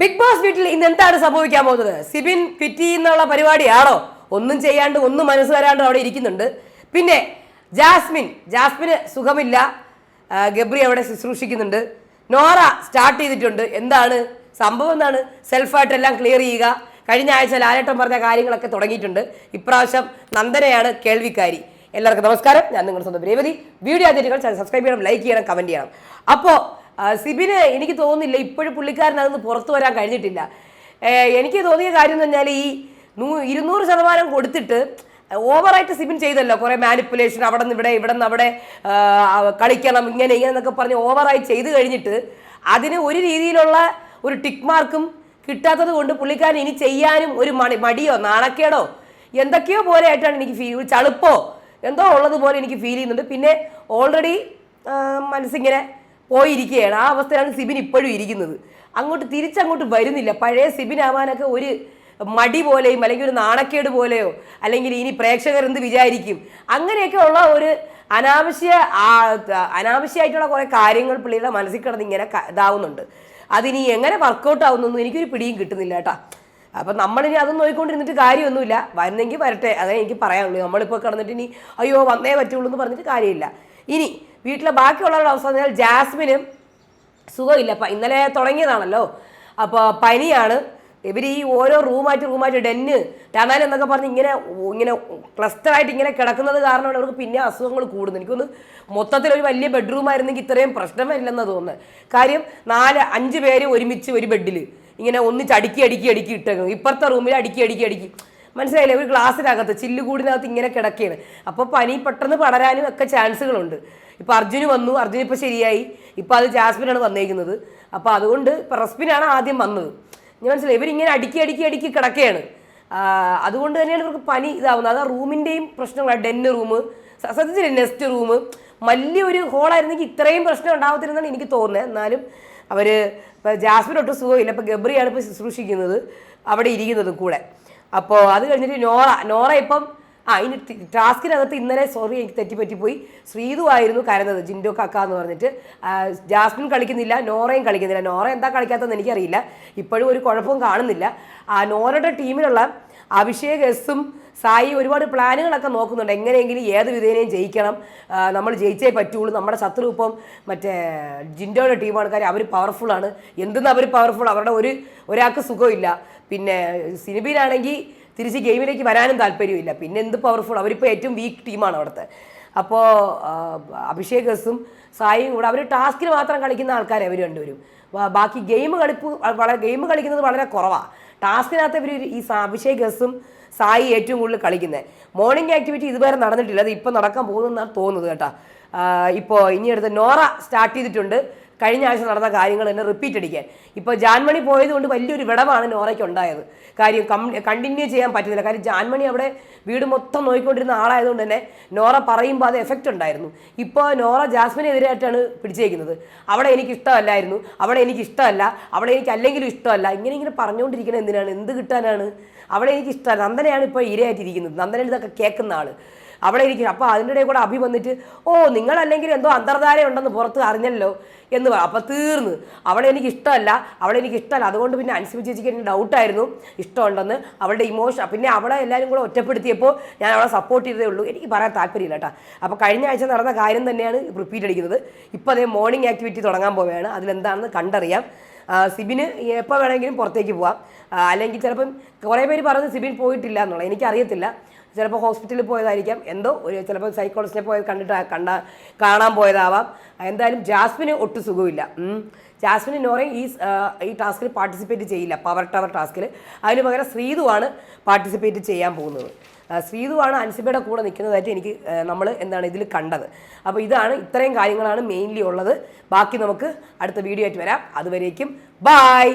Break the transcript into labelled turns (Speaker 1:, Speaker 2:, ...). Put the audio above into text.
Speaker 1: Big boss വീട്ടിൽ ഇന്ന് എന്താണ് സംഭവിക്കാൻ പോകുന്നത്? സിബിൻ പിറ്റി എന്നുള്ള പരിപാടിയാണോ? ഒന്നും ചെയ്യാണ്ട് ഒന്നും മനസ്സ് വരാണ്ട് അവിടെ ഇരിക്കുന്നുണ്ട്. പിന്നെ ജാസ്മിൻ ജാസ്മിന് സുഖമില്ല. ഗബ്രി അവിടെ ശുശ്രൂഷിക്കുന്നുണ്ട്. നോറ സ്റ്റാർട്ട് ചെയ്തിട്ടുണ്ട്. എന്താണ്? സംഭവം എന്താണ്? സെൽഫായിട്ടെല്ലാം ക്ലിയർ ചെയ്യുക. കഴിഞ്ഞ ആഴ്ച ലാലേട്ടൻ പറഞ്ഞ കാര്യങ്ങളൊക്കെ തുടങ്ങിയിട്ടുണ്ട്. ഇപ്രാവശ്യം നന്ദനയാണ് കേൾവിക്കാരി. എല്ലാവർക്കും നമസ്കാരം. ഞാൻ നിങ്ങളുടെ സ്വന്തം രേവതി. വീഡിയോ ആദ്യമായിട്ട് സബ്സ്ക്രൈബ് ചെയ്യണം ലൈക്ക് ചെയ്യണം കമന്റ് ചെയ്യണം. അപ്പോൾ സിബിന് എനിക്ക് തോന്നുന്നില്ല ഇപ്പോഴും പുള്ളിക്കാരൻ അതൊന്ന് പുറത്തു വരാൻ കഴിഞ്ഞിട്ടില്ല. എനിക്ക് തോന്നിയ കാര്യം എന്ന് പറഞ്ഞാൽ ഈ നൂ ഇരുന്നൂറ് ശതമാനം കൊടുത്തിട്ട് ഓവറായിട്ട് സിബിൻ ചെയ്തല്ലോ കുറേ മാനിപ്പുലേഷൻ അവിടെ നിന്ന് ഇവിടെ ഇവിടെ നിന്ന് അവിടെ കളിക്കണം ഇങ്ങനെ ഇങ്ങനെ എന്നൊക്കെ പറഞ്ഞ് ഓവറായി ചെയ്ത് കഴിഞ്ഞിട്ട് അതിന് ഒരു രീതിയിലുള്ള ഒരു ടിക്ക് മാർക്കും കിട്ടാത്തത് കൊണ്ട് പുള്ളിക്കാരൻ ഇനി ചെയ്യാനും ഒരു മടി മടിയോ നാണക്കേടോ എന്തൊക്കെയോ പോലെ ആയിട്ടാണ് എനിക്ക് ഫീൽ ചളുപ്പോ എന്തോ ഉള്ളതുപോലെ എനിക്ക് ഫീൽ ചെയ്യുന്നുണ്ട്. പിന്നെ ഓൾറെഡി മനസ്സിങ്ങനെ പോയിരിക്കുകയാണ്. ആ അവസ്ഥയാണ് സിബിൻ ഇപ്പോഴും ഇരിക്കുന്നത്. അങ്ങോട്ട് തിരിച്ചങ്ങോട്ട് വരുന്നില്ല. പഴയ സിബിൻ ആവാനൊക്കെ ഒരു മടി പോലെയും അല്ലെങ്കിൽ ഒരു നാണക്കേട് പോലെയോ അല്ലെങ്കിൽ ഇനി പ്രേക്ഷകർ എന്ത് വിചാരിക്കും? അങ്ങനെയൊക്കെ ഉള്ള ഒരു അനാവശ്യ അനാവശ്യമായിട്ടുള്ള കുറേ കാര്യങ്ങൾ പുള്ളിയുടെ മനസ്സിൽ കിടന്ന് ഇങ്ങനെ ഇതാവുന്നുണ്ട്. അതിനി എങ്ങനെ വർക്കൗട്ട് ആവുന്നൊന്നും എനിക്കൊരു പിടിയും കിട്ടുന്നില്ല കേട്ടാ. അപ്പം നമ്മളിനി അതൊന്നും നോക്കിക്കൊണ്ടിരുന്നിട്ട് കാര്യമൊന്നുമില്ല. വരുന്നെങ്കിൽ വരട്ടെ. അതേ എനിക്ക് പറയാനുള്ളൂ. നമ്മളിപ്പോൾ കിടന്നിട്ട് ഇനി അയ്യോ വന്നേ പറ്റുള്ളൂ എന്ന് പറഞ്ഞിട്ട് കാര്യമില്ല. ഇനി വീട്ടിലെ ബാക്കിയുള്ളവരുടെ അവസ്ഥ എന്ന് പറഞ്ഞാൽ ജാസ്മിനും സുഖമില്ല. അപ്പം ഇന്നലെ തുടങ്ങിയതാണല്ലോ. അപ്പോൾ പനിയാണ്. ഇവർ ഈ ഓരോ റൂമായിട്ട് റൂമായിട്ട് ഡെന്ന് ടണൽ എന്നൊക്കെ പറഞ്ഞ് ഇങ്ങനെ ഇങ്ങനെ ക്ലസ്റ്ററായിട്ട് ഇങ്ങനെ കിടക്കുന്നത് കാരണമാണ് അവർക്ക് പിന്നെ അസുഖങ്ങൾ കൂടുന്നത്. എനിക്കൊന്ന് മൊത്തത്തിൽ ഒരു വലിയ ബെഡ്റൂം ആയിരുന്നെങ്കിൽ ഇത്രയും പ്രശ്നം വരില്ലെന്ന് തോന്നുന്നത് കാര്യം നാല് അഞ്ച് പേര് ഒരുമിച്ച് ഒരു ബെഡിൽ ഇങ്ങനെ ഒന്നിച്ച് അടുക്കി അടുക്കി അടുക്കി ഇട്ടേക്കുന്നു ഇപ്പുറത്തെ റൂമിൽ അടുക്കി അടുക്കി അടുക്കി. മനസ്സിലായില്ലേ? ഒരു ഗ്ലാസ്സിനകത്ത് ചില്ലുകൂടിനകത്ത് ഇങ്ങനെ കിടക്കുകയാണ് അപ്പോൾ പനി പെട്ടെന്ന് പടരാനും ഒക്കെ ചാൻസുകളുണ്ട്. ഇപ്പോൾ അർജുന് വന്നു. അർജുൻ ഇപ്പോൾ ശരിയായി. ഇപ്പോൾ അത് ജാസ്മിനാണ് വന്നേക്കുന്നത്. അപ്പോൾ അതുകൊണ്ട് റസ്പിനാണ് ആദ്യം വന്നത്. ഞാൻ മനസ്സിലായി? ഇവരിങ്ങനെ അടുക്കി അടുക്കി അടുക്കി കിടക്കുകയാണ് അതുകൊണ്ട് തന്നെയാണ് ഇവർക്ക് പനി ഇതാവുന്നത്. അത് ആ റൂമിന്റെയും പ്രശ്നങ്ങളാണ് ഡെന്ന് റൂം സത്യത്തിൽ നെസ്റ്റ് റൂം. വലിയൊരു ഹോളായിരുന്നെങ്കിൽ ഇത്രയും പ്രശ്നം ഉണ്ടാവത്തില്ലെന്നാണ് എനിക്ക് തോന്നുന്നത് എന്നാലും അവർ ജാസ്മിൻ ഒട്ടും സുഖമില്ല. ഇപ്പോൾ ഗബ്രിയാണ് ഇപ്പോൾ ശുശ്രൂഷിക്കുന്നത്. അവിടെ ഇരിക്കുന്നത് കൂടെ. അപ്പോൾ അത് കഴിഞ്ഞിട്ട് നോറ നോറ ഇപ്പം ആ ഇനി ടാസ്കിനകത്ത് ഇന്നലെ സോറി എനിക്ക് തെറ്റിപ്പറ്റിപ്പോയി. ശ്രീതു ആയിരുന്നു കരുന്നത് ജിൻഡോ കക്ക എന്ന് പറഞ്ഞിട്ട്. ജാസ്മിൻ കളിക്കുന്നില്ല നോറയും കളിക്കുന്നില്ല. നോറ എന്താ കളിക്കാത്തതെന്ന് എനിക്കറിയില്ല. ഇപ്പോഴും ഒരു കുഴപ്പവും കാണുന്നില്ല. ആ നോറയുടെ ടീമിലുള്ള അഭിഷേക് എസും സായി ഒരുപാട് പ്ലാനുകളൊക്കെ നോക്കുന്നുണ്ട്. എങ്ങനെയെങ്കിലും ഏത് വിധേനയും ജയിക്കണം. നമ്മൾ ജയിച്ചേ പറ്റുള്ളൂ. നമ്മുടെ ശത്രു ഇപ്പം മറ്റേ ജിൻഡോയുടെ ടീമാണ് കാര്യം അവർ പവർഫുള്ളാണ് എന്തെന്ന് അവർ പവർഫുൾ അവരുടെ ഒരു ഒരാൾക്ക് സുഖമില്ല. പിന്നെ സിനിമയിലാണെങ്കിൽ തിരിച്ച് ഗെയിമിലേക്ക് വരാനും താല്പര്യമില്ല പിന്നെ എന്ത് പവർഫുൾ അവരിപ്പോൾ ഏറ്റവും വീക്ക് ടീമാണ് അവിടുത്തെ. അപ്പോൾ അഭിഷേക് എസും സായിയും കൂടെ അവർ ടാസ്കിന് മാത്രം കളിക്കുന്ന ആൾക്കാരെ അവർ രണ്ടുപേരും. ബാക്കി ഗെയിം കളിപ്പ് വളരെ ഗെയിം കളിക്കുന്നത് വളരെ കുറവാണ് ടാസ്കിനകത്ത് ഇവർ ഈ അഭിഷേക് എസും സായി ഏറ്റവും കൂടുതൽ കളിക്കുന്നത്. മോർണിംഗ് ആക്ടിവിറ്റി ഇതുവരെ നടന്നിട്ടില്ല. അത് ഇപ്പം നടക്കാൻ പോകുന്നതെന്നാണ് തോന്നുന്നത് കേട്ടോ. ഇപ്പോൾ ഇനി അടുത്ത് നോറ സ്റ്റാർട്ട് ചെയ്തിട്ടുണ്ട്. കഴിഞ്ഞ ആഴ്ച നടന്ന കാര്യങ്ങൾ തന്നെ റിപ്പീറ്റ് അടിക്കാൻ. ഇപ്പോൾ ജാൻമണി പോയതുകൊണ്ട് വലിയൊരു വിടവാണ് നോറയ്ക്ക് ഉണ്ടായത് കാര്യം കണ്ടിന്യൂ ചെയ്യാൻ പറ്റുന്നില്ല. കാര്യം ജാൻമണി അവിടെ വീട് മൊത്തം നോക്കിക്കൊണ്ടിരുന്ന ആളായതുകൊണ്ട് തന്നെ നോറ പറയുമ്പോൾ അത് എഫക്റ്റ് ഉണ്ടായിരുന്നു. ഇപ്പോൾ നോറ ജാസ്മിനെതിരായിട്ടാണ് പിടിച്ചേക്കുന്നത്. അവിടെ എനിക്ക് ഇഷ്ടമല്ലായിരുന്നു. അവിടെ എനിക്ക് ഇഷ്ടമല്ല. അവിടെ എനിക്ക് അല്ലെങ്കിലും ഇഷ്ടമല്ല. ഇങ്ങനെ ഇങ്ങനെ പറഞ്ഞുകൊണ്ടിരിക്കുന്നത് എന്തിനാണ്? എന്ത് കിട്ടാനാണ്? അവിടെ എനിക്ക് ഇഷ്ടമല്ല. നന്ദനയാണ് ഇപ്പോൾ ഇരയായിട്ടിരിക്കുന്നത്. നന്ദന ഇതൊക്കെ കേൾക്കുന്ന ആൾ. അവിടെ ഇരിക്കും അപ്പോൾ അതിന്റെ ഇടയിൽ കൂടെ അഭി വന്നിട്ട് ഓ നിങ്ങളല്ലെങ്കിൽ എന്തോ ഉണ്ടെന്ന് പുറത്ത് അറിഞ്ഞല്ലോ? എന്ന് പറ. അപ്പോൾ തീർന്ന്. അവളെ എനിക്ക് ഇഷ്ടമല്ല. അവളെ എനിക്ക് ഇഷ്ടമല്ല. അതുകൊണ്ട് പിന്നെ അനുസരിച്ച് ചേച്ചിക്ക് എനിക്ക് ഡൗട്ടായിരുന്നു ഇഷ്ടമുണ്ടെന്ന് അവളുടെ ഇമോഷൻ പിന്നെ അവളെ എല്ലാവരും കൂടെ ഒറ്റപ്പെടുത്തിയപ്പോൾ ഞാൻ അവളെ സപ്പോർട്ട് ചെയ്തേ ഉള്ളൂ. എനിക്ക് പറയാൻ താല്പര്യമില്ല കേട്ടോ. അപ്പോൾ കഴിഞ്ഞ ആഴ്ച നടന്ന കാര്യം തന്നെയാണ് റിപ്പീറ്റ് അടിക്കുന്നത്. ഇപ്പോൾ അതേ മോർണിംഗ് ആക്ടിവിറ്റി തുടങ്ങാൻ പോവുകയാണ്. അതിലെന്താണെന്ന് കണ്ടറിയാം. സിബിന് എപ്പോൾ വേണമെങ്കിലും പുറത്തേക്ക് പോവാം. അല്ലെങ്കിൽ ചിലപ്പം കുറേ പേര് പറഞ്ഞ് സിബിൻ പോയിട്ടില്ല എന്നുള്ളത് എനിക്കറിയത്തില്ല. ചിലപ്പോൾ ഹോസ്പിറ്റലിൽ പോയതായിരിക്കാം. എന്തോ ഒരു ചിലപ്പോൾ സൈക്കോളജിസ്റ്റിനെ പോയത് കണ്ടിട്ട് കണ്ട കാണാൻ പോയതാവാം. എന്തായാലും ജാസ്മിന് ഒട്ടും സുഖമില്ല. ജാസ്മിന് നോറയും ഈ ഈ ടാസ്കിൽ പാർട്ടിസിപ്പേറ്റ് ചെയ്യില്ല. പവർ ടവർ ടാസ്കിൽ അതിന് പകരം ശ്രീതുവാണ് പാർട്ടിസിപ്പേറ്റ് ചെയ്യാൻ പോകുന്നത്. ശ്രീതുവാണ് അൻസിബയുടെ കൂടെ നിൽക്കുന്നതായിട്ട് എനിക്ക് നമ്മൾ എന്താണ് ഇതിൽ കണ്ടത്. അപ്പോൾ ഇതാണ് ഇത്രയും കാര്യങ്ങളാണ് മെയിൻലി ഉള്ളത്. ബാക്കി നമുക്ക് അടുത്ത വീഡിയോ ആയിട്ട് വരാം. അതുവരേക്കും ബായ്